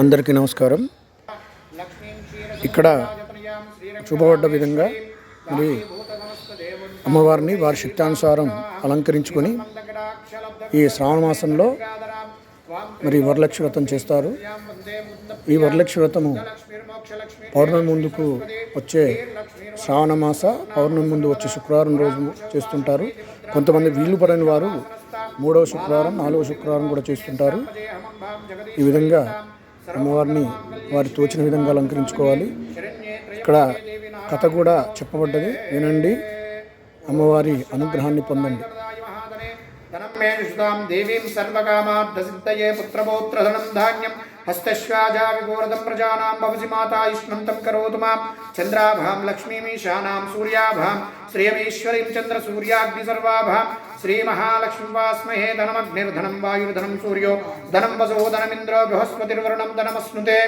అందరికీ నమస్కారం. ఇక్కడ చూపబడ్డ విధంగా మరి అమ్మవారిని వారి శక్తానుసారం అలంకరించుకొని ఈ శ్రావణ మాసంలో మరి వరలక్ష్మి వ్రతం చేస్తారు. ఈ వరలక్ష్మి వ్రతము పౌర్ణమి ముందుకు వచ్చే శ్రావణ మాస పౌర్ణమి ముందు వచ్చే శుక్రవారం రోజు చేస్తుంటారు. కొంతమంది వీలు పడని వారు మూడవ శుక్రవారం నాలుగవ శుక్రవారం కూడా చేస్తుంటారు. ఈ విధంగా అమ్మవారిని వారి తోచిన విధంగా అలంకరించుకోవాలి. ఇక్కడ కథ కూడా చెప్పబడ్డది. వినండి. అమ్మవారి అనుగ్రహాన్ని పొందండి. ధనం మే దేవీం సర్వకామార్థసిద్ధయే పుత్రపౌత్రధనం ధాన్యం हस्तश्वाजाविगोरदं प्रजानां भवसि माता युष्णं तं करोतु माँ चन्द्राभां लक्ष्मीमीशानां सूर्याभां श्रियमीश्वरीं चन्द्रसूर्याग्निसर्वाभां श्रीमहालक्ष्मीं वास्महे धनमग्निर्धनं, वायुर्धनं सूर्यो। धनं वसो, धनमिन्द्रो, बृहस्पतिर्वरुणं धनमश्नुते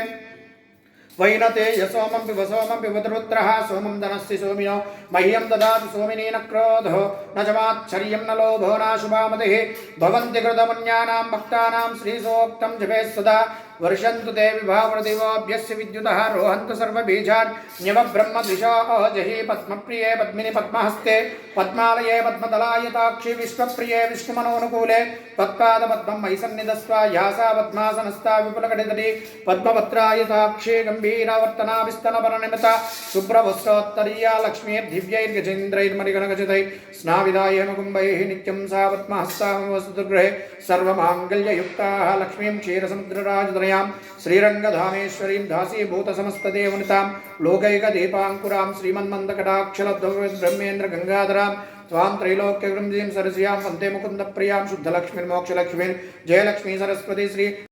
वैनते यशोमं पिब, सोमं पिबतरुद्रः सोमं धनस्य सोमिनो। मह्यं ददातु सोमिनी न क्रोधो, न च माच्छर्यं न लोभो नाशुभामतिः भवन्ति कृतमन्यानां भक्तानां श्रीसोक्तं जपेत् सदा। वर्षन्तु ते विभावृदिवाभ्यस्य विद्युतः रोहन्तु सर्वबीजान् न्यवब्रह्मद्विषा अहजहि पद्मप्रिये पद्मिनि पद्महस्ते, पद्मालये पद्मदलायताक्षि विश्वप्रिये विष्णुमनोनुकूले, तत्पादपद्मं मयि सन्निधस्त्व यासा पद्मासनस्ता विपुलकटितटी पद्मपत्रायताक्षि गम्भीरावर्तनाभिस्तनपरनिमिता शुभ्रवस्त्रोत्तरीया लक्ष्मीर्दिव्यैर्गजेन्द्रैर्मरिगणगजतैः स्नाविदाय मुकुम्बैः नित्यं सा पद्महस्तामवस्तुगृहे सर्वमाङ्गल्ययुक्ताः लक्ष्मीं क्षीरसमुद्रराजधनैः क्षीरसमुद्रराजतनयां श्रीरङ्गधामेश्वरीं दासीभूतसमस्तदेवनितां लोकैकदीपाङ्कुरां श्रीमन्मन्दकटाक्षलब्धब्रह्मेन्द्रगङ्गाधरां त्वां त्रैलोक्यगृंजीं सरस्यां वन्दे मुकुन्दप्रियां शुद्धलक्ष्मीर्मोक्षलक्ष्मीं जयलक्ष्मी सरस्वती श्री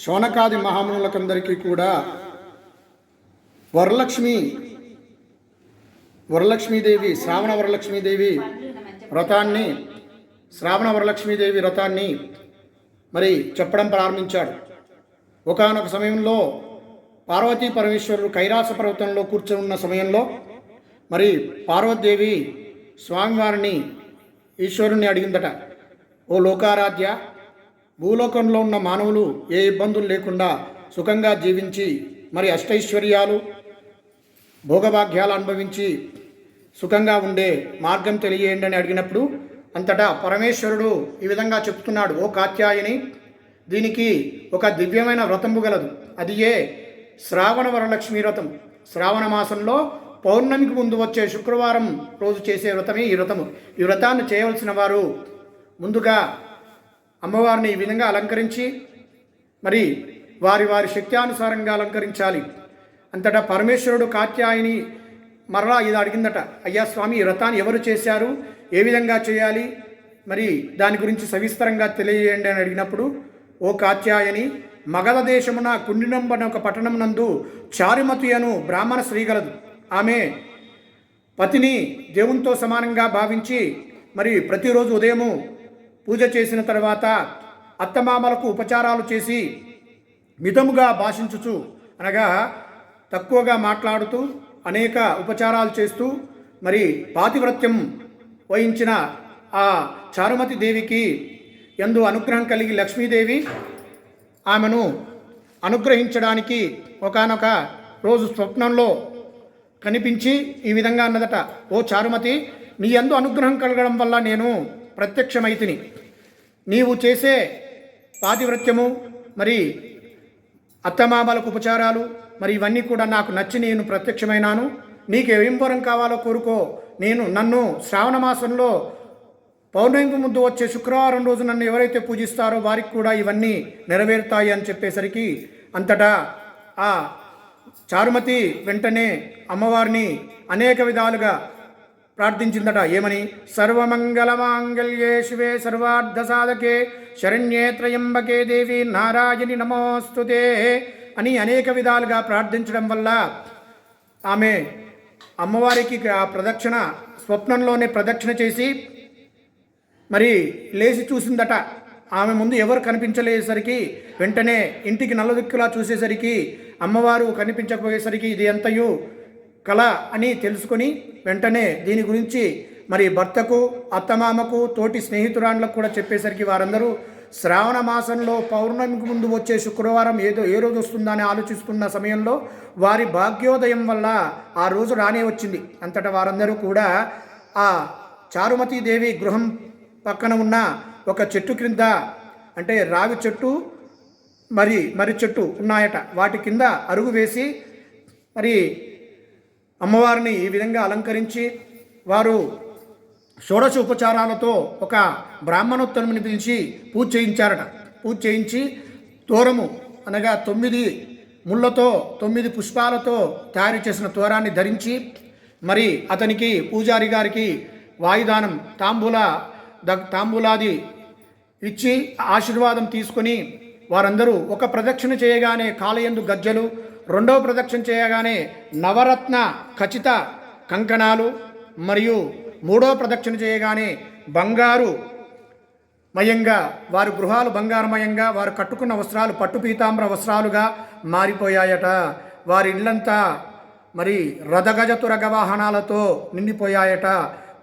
శౌనకాది మహామునులకందరికీ కూడా వరలక్ష్మి వరలక్ష్మీదేవి శ్రావణ వరలక్ష్మీదేవి వ్రతాన్ని శ్రావణ వరలక్ష్మీదేవి వ్రతాన్ని మరి చెప్పడం ప్రారంభించాడు ఒకానొక సమయంలో పార్వతీ పరమేశ్వరుడు కైలాస పర్వతంలో కూర్చొని ఉన్న సమయంలో మరి పార్వతీదేవి స్వామివారిని ఈశ్వరుణ్ణి అడిగిందట ఓ లోకారాధ్య భూలోకంలో ఉన్న మానవులు ఏ ఇబ్బందులు లేకుండా సుఖంగా జీవించి మరి అష్టైశ్వర్యాలు భోగభాగ్యాలు అనుభవించి సుఖంగా ఉండే మార్గం తెలియజేయండి అని అడిగినప్పుడు అంతటా పరమేశ్వరుడు ఈ విధంగా చెప్తున్నాడు ఓ కాత్యాయని దీనికి ఒక దివ్యమైన వ్రతము గలదు. అది ఏ? శ్రావణ వరలక్ష్మి వ్రతం. శ్రావణ మాసంలో పౌర్ణమికి ముందు వచ్చే శుక్రవారం రోజు చేసే వ్రతమే ఈ వ్రతము. ఈ వ్రతాన్ని చేయవలసిన వారు ముందుగా అమ్మవారిని ఈ విధంగా అలంకరించి మరి వారి వారి శక్త్యానుసారంగా అలంకరించాలి. అంతటా పరమేశ్వరుడు కాత్యాయని మరలా ఇది అడిగిందట. అయ్యా స్వామి ఈ వ్రతాన్ని ఎవరు చేశారు? ఏ విధంగా చేయాలి? మరి దాని గురించి సవిస్తరంగా తెలియజేయండి అని అడిగినప్పుడు ఓ కాత్యాయని మగధ దేశమున కుండినంబన ఒక పట్టణం నందు చారుమతి అను బ్రాహ్మణ స్త్రీ గలదు. ఆమె పతిని దేవునితో సమానంగా భావించి మరి ప్రతిరోజు ఉదయము పూజ చేసిన తర్వాత అత్తమామలకు ఉపచారాలు చేసి మితముగా భాషించుచు అనగా తక్కువగా మాట్లాడుతూ అనేక ఉపచారాలు చేస్తూ మరి పాతివ్రత్యం వహించిన ఆ చారుమతి దేవికి ఎందు అనుగ్రహం కలిగి లక్ష్మీదేవి ఆమెను అనుగ్రహించడానికి ఒకానొక రోజు స్వప్నంలో కనిపించి ఈ విధంగా అన్నదట ఓ చారుమతి నీ ఎందు అనుగ్రహం కలగడం వల్ల నేను ప్రత్యక్షమైతిని నీవు చేసే పాతివ్రత్యము మరి అత్తమామలకు ఉపచారాలు మరి ఇవన్నీ కూడా నాకు నచ్చి నేను ప్రత్యక్షమైనాను. నీకు ఏం వరం కావాలో కోరుకో. నేను నన్ను శ్రావణ మాసంలో పౌర్ణమికి ముందు వచ్చే శుక్రవారం రోజు నన్ను ఎవరైతే పూజిస్తారో వారికి కూడా ఇవన్నీ నెరవేరుతాయి అని చెప్పేసరికి అంతటా ఆ చారుమతి వెంటనే అమ్మవారిని అనేక విధాలుగా ప్రార్థించిందట. ఏమని? సర్వమంగళమాంగళ్యే శివే సర్వార్థ సాధకే శరణ్యే త్రయంబకే దేవి నారాయణి నమోస్తుతే అని అనేక విధాలుగా ప్రార్థించడం వల్ల ఆమె అమ్మవారికి ఆ ప్రదక్షిణ స్వప్నంలోనే ప్రదక్షిణ చేసి మరి లేచి చూసిందట. ఆమె ముందు ఎవరు కనిపించలేసరికి వెంటనే ఇంటికి నల్లదిక్కులా చూసేసరికి అమ్మవారు కనిపించకపోయేసరికి ఇది ఎంతయు కళ అని తెలుసుకొని వెంటనే దీని గురించి మరి భర్తకు అత్తమామకు తోటి స్నేహితురాండ్లకు కూడా చెప్పేసరికి వారందరూ శ్రావణ మాసంలో పౌర్ణమికి ముందు వచ్చే శుక్రవారం ఏదో ఏ రోజు వస్తుందని ఆలోచిస్తున్న సమయంలో వారి భాగ్యోదయం వల్ల ఆ రోజు రానే వచ్చింది. అంతటా వారందరూ కూడా ఆ చారుమతీదేవి గృహం పక్కన ఉన్న ఒక చెట్టు క్రింద అంటే రావి చెట్టు మరి మరి చెట్టు ఉన్నాయట. వాటి కింద అరుగు వేసి మరి అమ్మవారిని ఈ విధంగా అలంకరించి వారు షోడశ ఉపచారాలతో ఒక బ్రాహ్మణోత్తముని పిలిచి పూజ చేయించారట. పూజ చేయించి తోరము అనగా తొమ్మిది ముళ్ళతో తొమ్మిది పుష్పాలతో తయారు చేసిన తోరాన్ని ధరించి మరి అతనికి పూజారి గారికి వాయుదానం తాంబూల తాంబూలాది ఇచ్చి ఆశీర్వాదం తీసుకొని వారందరూ ఒక ప్రదక్షిణ చేయగానే కాలయందు గజ్జలు రెండవ ప్రదక్షిణ చేయగానే నవరత్న ఖచ్చిత కంకణాలు మరియు మూడవ ప్రదక్షిణ చేయగానే బంగారు మయంగా వారి గృహాలు బంగారమయంగా వారు కట్టుకున్న వస్త్రాలు పట్టు పీతాంబర వస్త్రాలుగా మారిపోయాయట. వారి ఇళ్ళంతా మరి రథగజతురగ వాహనాలతో నిండిపోయాయట.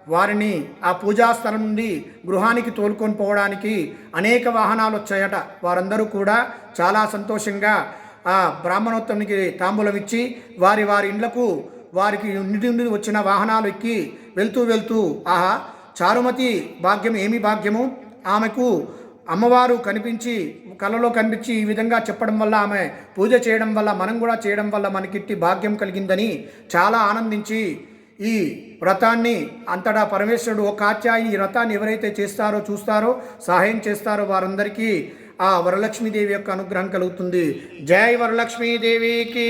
వారిని ఆ పూజాస్థలం నుండి గృహానికి తోలుకొని పోవడానికి అనేక వాహనాలు వచ్చాయట. వారందరూ కూడా చాలా సంతోషంగా ఆ బ్రాహ్మణోత్తమునికి తాంబూలం ఇచ్చి వారి వారి ఇండ్లకు వారికి ఇంటి నుండి వచ్చిన వాహనాలు ఎక్కి వెళ్తూ వెళ్తూ ఆహా చారుమతి భాగ్యం ఏమి భాగ్యము? ఆమెకు అమ్మవారు కనిపించి కలలో కనిపించి ఈ విధంగా చెప్పడం వల్ల ఆమె పూజ చేయడం వల్ల మనం కూడా చేయడం వల్ల మనకిట్టి భాగ్యం కలిగిందని చాలా ఆనందించి ఈ వ్రతాన్ని అంతటా పరమేశ్వరుడు ఒక కాత్యాయి ఈ వ్రతాన్ని ఎవరైతే చేస్తారో చూస్తారో సహాయం చేస్తారో వారందరికీ ఆ వరలక్ష్మీదేవి యొక్క అనుగ్రహం కలుగుతుంది. జై వరలక్ష్మీదేవికి!